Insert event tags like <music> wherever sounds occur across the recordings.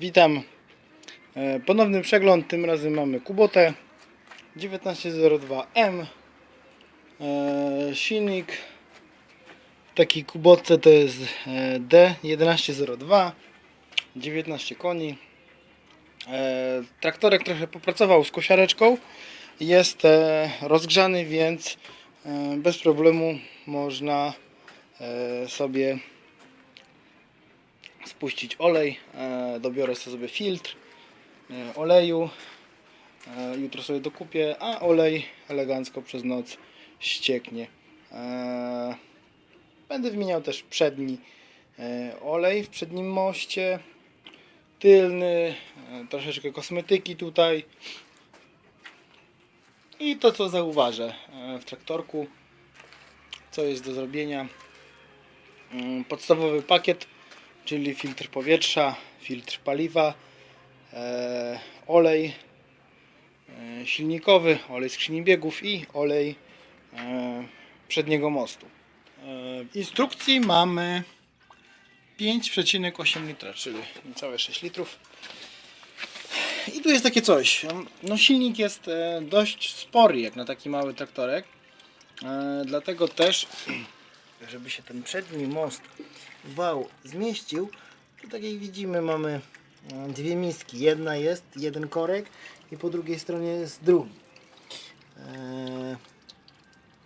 Witam. E, Ponowny przegląd. Tym razem mamy Kubotę 1902M. E, Silnik w takiej Kubotce to jest e, D1102. 19 koni. Traktorek trochę popracował z kosiareczką. Jest rozgrzany, więc bez problemu można sobie spuścić olej, e, dobiorę sobie filtr e, oleju, e, jutro sobie dokupię, a olej elegancko przez noc ścieknie. Będę wymieniał też przedni olej w przednim moście, tylny, troszeczkę kosmetyki tutaj i to co zauważę w traktorku, co jest do zrobienia. Mm, Podstawowy pakiet czyli filtr powietrza, filtr paliwa, e, olej e, silnikowy, olej skrzyni biegów i olej e, przedniego mostu. W instrukcji mamy 5,8 litra, czyli niecałe 6 litrów. I tu jest takie coś. No silnik jest dość spory jak na taki mały traktorek. Dlatego też, żeby się ten przedni most wał zmieścił, to tak jak widzimy mamy e, dwie miski. Jedna jest, jeden korek i po drugiej stronie jest drugi. E,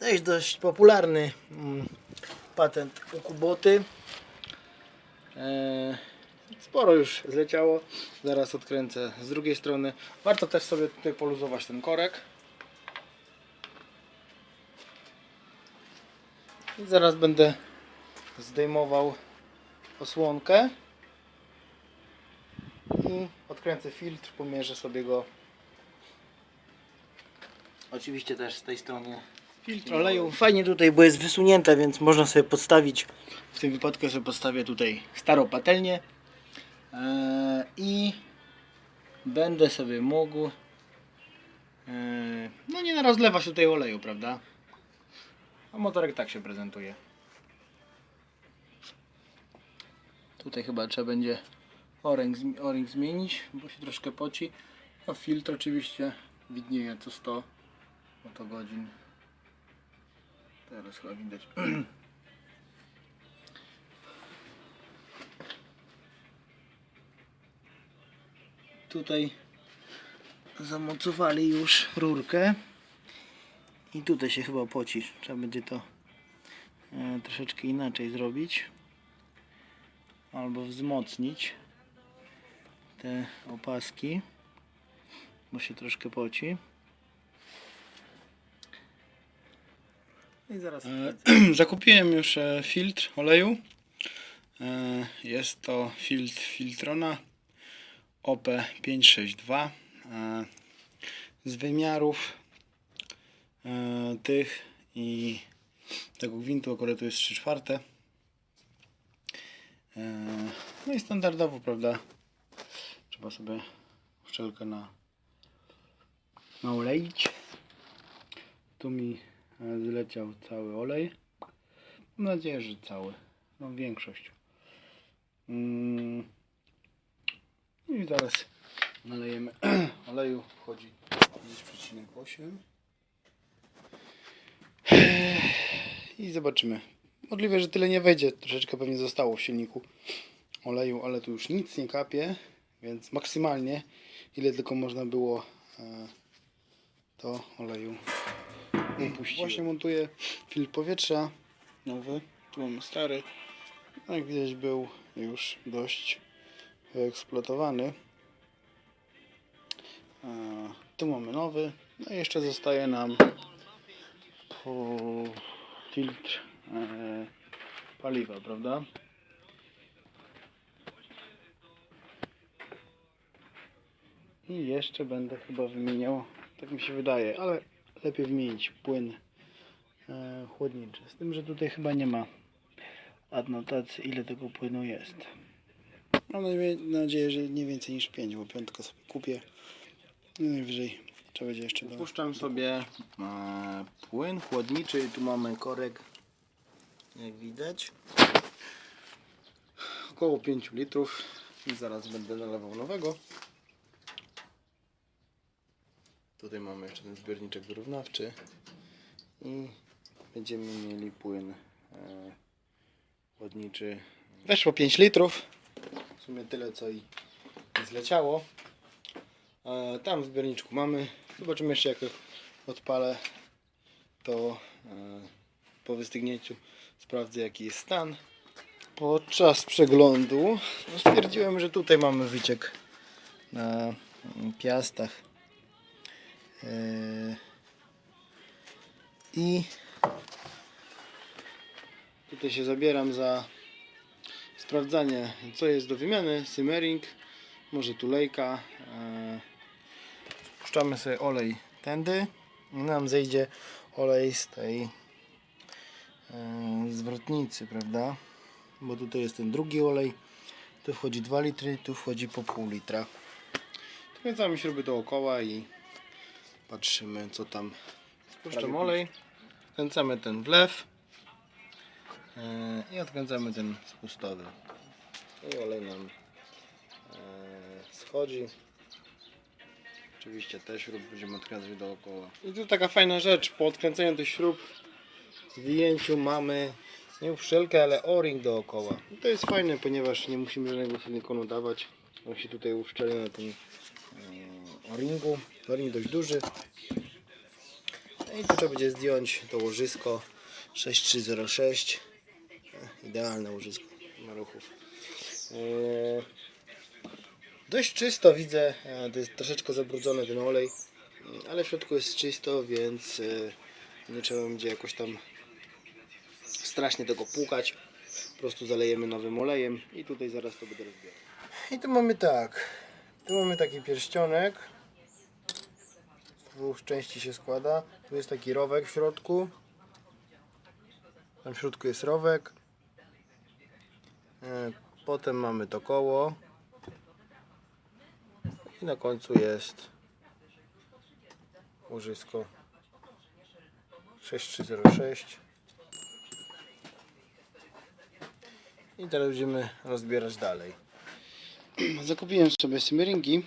To jest dość popularny mm, patent u Kuboty. E, Sporo już zleciało. Zaraz odkręcę z drugiej strony. Warto też sobie tutaj poluzować ten korek. I zaraz będę zdejmował osłonkę. I odkręcę filtr, pomierzę sobie go. Oczywiście też z tej strony filtr oleju. Fajnie tutaj, bo jest wysunięte, więc można sobie podstawić w tym wypadku sobie podstawię tutaj starą patelnię. Eee, i będę sobie mógł eee, no nie rozlewać tutaj oleju, prawda a motorek tak się prezentuje Tutaj chyba trzeba będzie o-ring, o-ring zmienić, bo się troszkę poci. A filtr oczywiście widnieje co 100 oto godzin. Teraz chyba widać. <clears throat> Tutaj zamocowali już rurkę i tutaj się chyba poci. Trzeba będzie to e, troszeczkę inaczej zrobić albo wzmocnić te opaski, bo się troszkę poci. I zaraz. <clears throat> zakupiłem już e, filtr oleju. E, jest to filtr Filtrona OP562 e, z wymiarów e, tych i tego gwintu akurat to jest 3 czwarte. Eee, No i standardowo, prawda? Trzeba sobie szczelkę na, naoleić. Tu mi e, zleciał cały olej. Mam nadzieję, że cały. No większość. Mm. I zaraz nalejemy <clears throat> oleju. Wchodzi 10,8. I zobaczymy. Możliwe, że tyle nie wejdzie. Troszeczkę pewnie zostało w silniku oleju, ale tu już nic nie kapie, więc maksymalnie ile tylko można było e, to oleju upuścić. Właśnie montuję filtr powietrza nowy. Tu mamy stary. No, Jak widać był już dość wyeksploatowany. E, Tu mamy nowy. No i jeszcze zostaje nam filtr e, paliwa, prawda? I jeszcze będę chyba wymieniał, tak mi się wydaje, ale lepiej wymienić płyn e, chłodniczy. Z tym, że tutaj chyba nie ma adnotacji, ile tego płynu jest. Mam nadzieję, że nie więcej niż 5, bo piątkę sobie kupię. Najwyżej trzeba będzie jeszcze do... Puszczam sobie e, płyn chłodniczy. Tu mamy korek, jak widać. Około 5 litrów. I zaraz będę nalewał nowego. Tutaj mamy jeszcze ten zbiorniczek wyrównawczy. I będziemy mieli płyn e, chłodniczy. Weszło 5 litrów. W sumie tyle co i zleciało. E, tam w zbiorniczku mamy. Zobaczymy jeszcze jak odpalę to e, po wystygnięciu sprawdzę jaki jest stan. Podczas przeglądu no, stwierdziłem, że tutaj mamy wyciek na mm, piastach. E, I tutaj się zabieram za sprawdzanie co jest do wymiany. Simmering, może tulejka. Puszczamy sobie olej tędy i nam zejdzie olej z tej e, zwrotnicy, prawda? Bo tutaj jest ten drugi olej. Tu wchodzi 2 litry, tu wchodzi po pół litra. Skręcamy śruby dookoła i patrzymy co tam. Puszczamy olej, wkręcamy ten wlew e, i odkręcamy ten spustowy. I olej nam e, schodzi. Oczywiście te śrub będziemy odkręcać dookoła. I tu taka fajna rzecz, po odkręceniu tych śrub w wyjęciu mamy nie uszczelkę, ale o-ring dookoła. I to jest fajne, ponieważ nie musimy żadnego silikonu dawać. On się tutaj uszczelnia na tym e, o-ringu. O-ring dość duży. No I tu trzeba będzie zdjąć to łożysko 6306. E, Idealne łożysko, nie ma ruchów. E, Dość czysto widzę, e, to jest troszeczkę zabrudzony ten olej, mm, ale w środku jest czysto, więc e, nie trzeba będzie jakoś tam strasznie tego płukać. Po prostu zalejemy nowym olejem i tutaj zaraz to będę rozbierał. I tu mamy tak, tu mamy taki pierścionek, z dwóch części się składa, tu jest taki rowek w środku, tam w środku jest rowek, E, potem mamy to koło, i na końcu jest łożysko 6306. I teraz będziemy rozbierać dalej. <clears throat> Zakupiłem sobie simmeringi.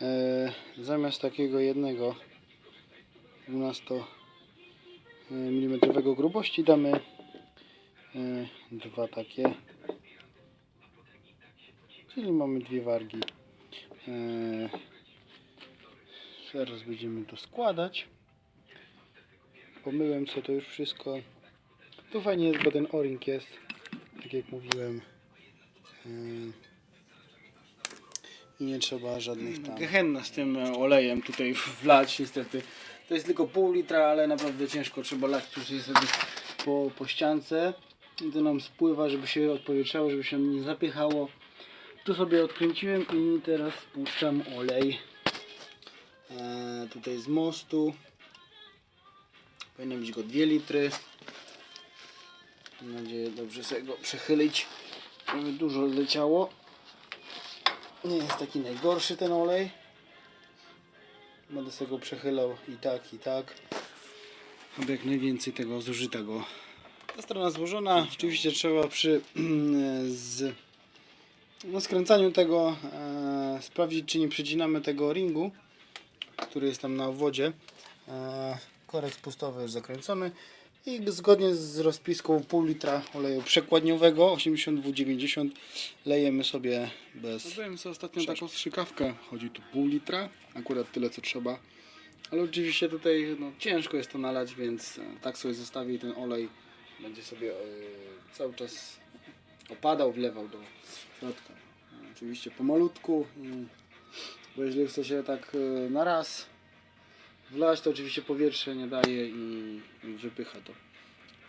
E, zamiast takiego jednego 12 mm grubości damy e, dwa takie. Czyli mamy dwie wargi. Eee, Zaraz będziemy to składać. Pomyłem sobie to już wszystko. Tu fajnie jest, bo ten o-ring jest, tak jak mówiłem. Eee, I nie trzeba żadnych tam... Gehenna z tym e, olejem tutaj wlać niestety. To jest tylko pół litra, ale naprawdę ciężko trzeba lać tu sobie po, po ściance. I to nam spływa, żeby się odpowietrzało, żeby się nie zapychało. Tu sobie odkręciłem i teraz spuszczam olej e, tutaj z mostu. Powinno być go 2 litry. Mam nadzieję dobrze sobie go przechylić, żeby dużo leciało. Nie jest taki najgorszy ten olej. Będę sobie go przechylał i tak, i tak. Aby jak najwięcej tego zużytego. Ta strona złożona. Oczywiście trzeba przy <clears throat> z no, skręcaniu tego e, sprawdzić, czy nie przycinamy tego ringu, który jest tam na obwodzie. E, korek spustowy jest zakręcony i zgodnie z rozpiską pół litra oleju przekładniowego 82,90 lejemy sobie bez. Zrobiłem sobie ostatnio taką strzykawkę, chodzi tu pół litra, akurat tyle co trzeba. Ale oczywiście tutaj no, ciężko jest to nalać, więc e, tak sobie zostawię i ten olej będzie sobie e, cały czas opadał, wlewał do środka. Oczywiście pomalutku, bo jeżeli chce się tak e, na raz wlać, to oczywiście powietrze nie daje i, i wypycha to.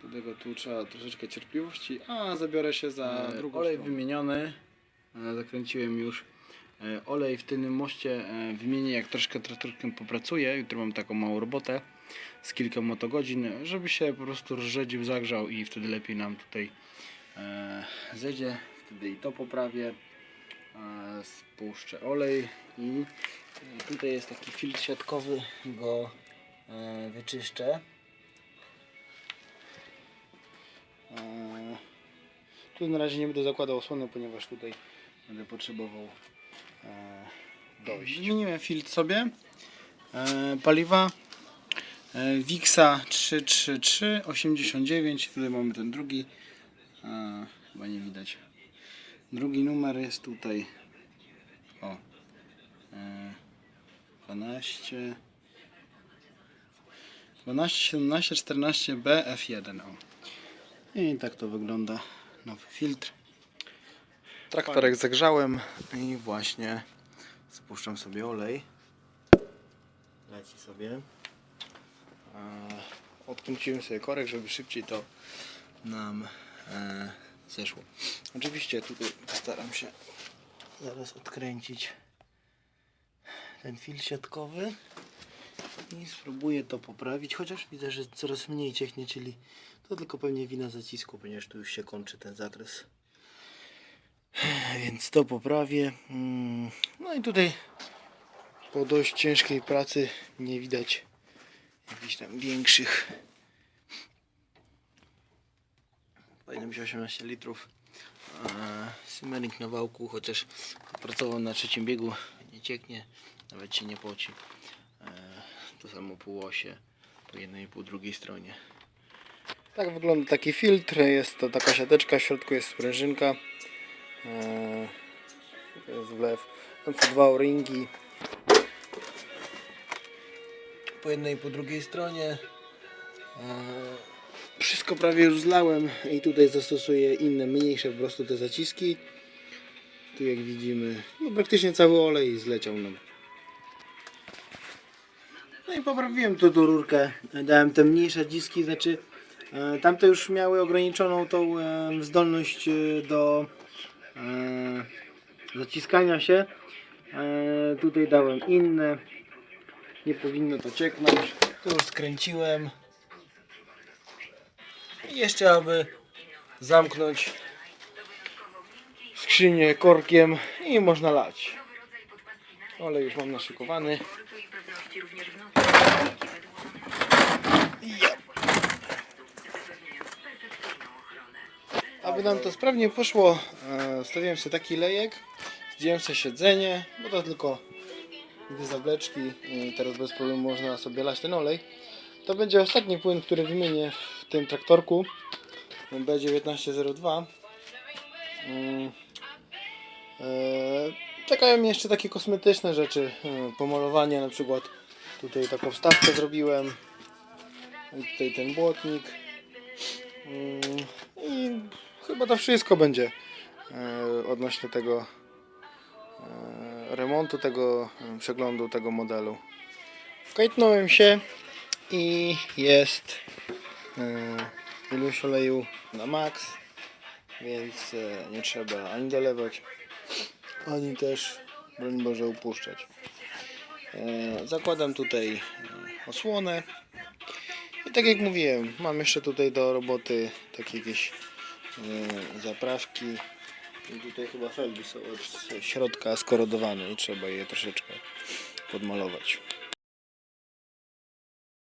Dlatego tu trzeba troszeczkę cierpliwości, a zabiorę się za drugą Olej wymieniony, e, zakręciłem już. E, Olej w tylnym moście wymienię jak troszkę traktorkiem popracuję. Jutro mam taką małą robotę z kilka motogodzin, żeby się po prostu rozrzedził, zagrzał i wtedy lepiej nam tutaj zejdzie. Wtedy i to poprawię. E, spuszczę olej i e, tutaj jest taki filtr siatkowy, go e, wyczyszczę. E, tu na razie nie będę zakładał osłony, ponieważ tutaj będę potrzebował e, dojść. Zmieniłem filtr sobie. E, paliwa e, Wixa 33389. Tutaj mamy ten drugi. E, chyba nie widać. Drugi numer jest tutaj. O. E, 12. 12, 17, 14 BF1. O. I tak to wygląda nowy filtr. Traktorek zagrzałem i właśnie spuszczam sobie olej. Leci sobie. Odkręciłem sobie korek, żeby szybciej to nam zeszło. Oczywiście tutaj postaram się zaraz odkręcić ten fil siatkowy i spróbuję to poprawić, chociaż widzę, że coraz mniej ciechnie, czyli to tylko pewnie wina zacisku, ponieważ tu już się kończy ten zakres. Więc to poprawię. Mm, No i tutaj po dość ciężkiej pracy nie widać jakichś tam większych. Powinno być 18 litrów. Eee, Simmering na wałku, chociaż pracował na trzecim biegu, nie cieknie, nawet się nie poci. Eee, To samo półosie po jednej i po drugiej stronie. Tak wygląda taki filtr. Jest to taka siateczka, w środku jest sprężynka. To jest wlew. Tam są dwa o-ringi. Po jednej i po drugiej stronie. Wszystko prawie już zlałem i tutaj zastosuję inne, mniejsze po prostu te zaciski. Tu jak widzimy, no praktycznie cały olej zleciał nam. No i poprawiłem tu tą rurkę. Dałem te mniejsze diski, znaczy e, tamte już miały ograniczoną tą e, zdolność e, do zaciskania się. Tutaj dałem inne. Nie powinno to cieknąć. Tu już skręciłem. Jeszcze aby zamknąć skrzynię korkiem i można lać. Olej już mam naszykowany. Aby nam to sprawnie poszło, e, stawiłem sobie taki lejek, zdjąłem sobie siedzenie, bo to tylko dwie zawleczki teraz bez problemu można sobie lać ten olej. To będzie ostatni płyn, który wymienię w tym traktorku B1902. Mm. E, Czekają mi jeszcze takie kosmetyczne rzeczy, e, pomalowanie na przykład tutaj taką wstawkę zrobiłem i tutaj ten błotnik Mm, i chyba to wszystko będzie e, odnośnie tego e, remontu, tego przeglądu tego modelu. Kajtnąłem się i jest ilość oleju na maks, więc e, nie trzeba ani dolewać, ani też, broń Boże, upuszczać. E, Zakładam tutaj e, osłonę i tak jak mówiłem, mam jeszcze tutaj do roboty takie jakieś e, zaprawki i tutaj chyba felgi są od środka skorodowane i trzeba je troszeczkę podmalować.